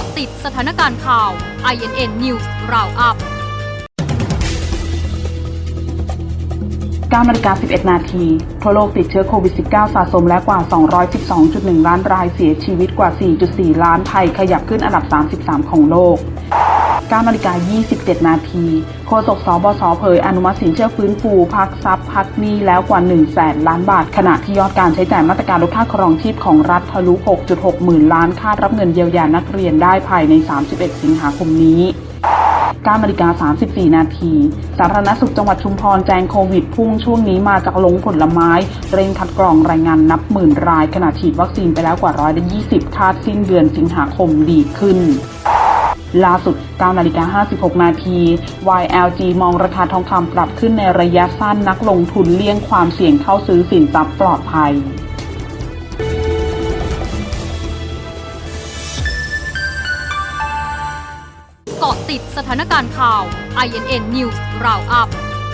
าะติดสถานการณ์ข่าว INN News Roundup 9นาฬิกา11 นาทีทั่วโลกติดเชื้อโควิด -19 สะสมแล้วกว่า 212.1 ล้านรายเสียชีวิตกว่า 4.4 ล้านไทยขยับขึ้นอันดับ 33 ของโลก 9นาฬิกา27 นาที โฆษกสบสเผยอนุมัติสินเชื่อฟื้นฟูพักทรัพย์พักหนี้แล้วกว่า1แสนล้านบาท ขณะที่ยอดการใช้จ่ายมาตรการลดค่าครองชีพของรัฐทะลุ 6.6 หมื่นล้านคาดรับเงินเยียวยานักเรียนได้ภายใน 31 สิงหาคมนี้9นาฬิกา34 นาที สาธารณสุขจังหวัดชุมพรแจ้งโควิดพุ่งช่วงนี้มาจากลงผลไม้ เร่งคัดกรองรายงานนับหมื่นราย ขณะฉีดวัคซีนไปแล้วกว่าร้อยละ20 คาดสิ้นเดือนสิงหาคมดีขึ้น ล่าสุด 9 นาฬิกา 56 นาที YLG มองราคาทองคำปรับขึ้นในระยะสั้นนักลงทุนเลี่ยงความเสี่ยงเข้าซื้อสินทรัพย์ปลอดภัยเกาะติดสถานการณ์ข่าว INN News Roundup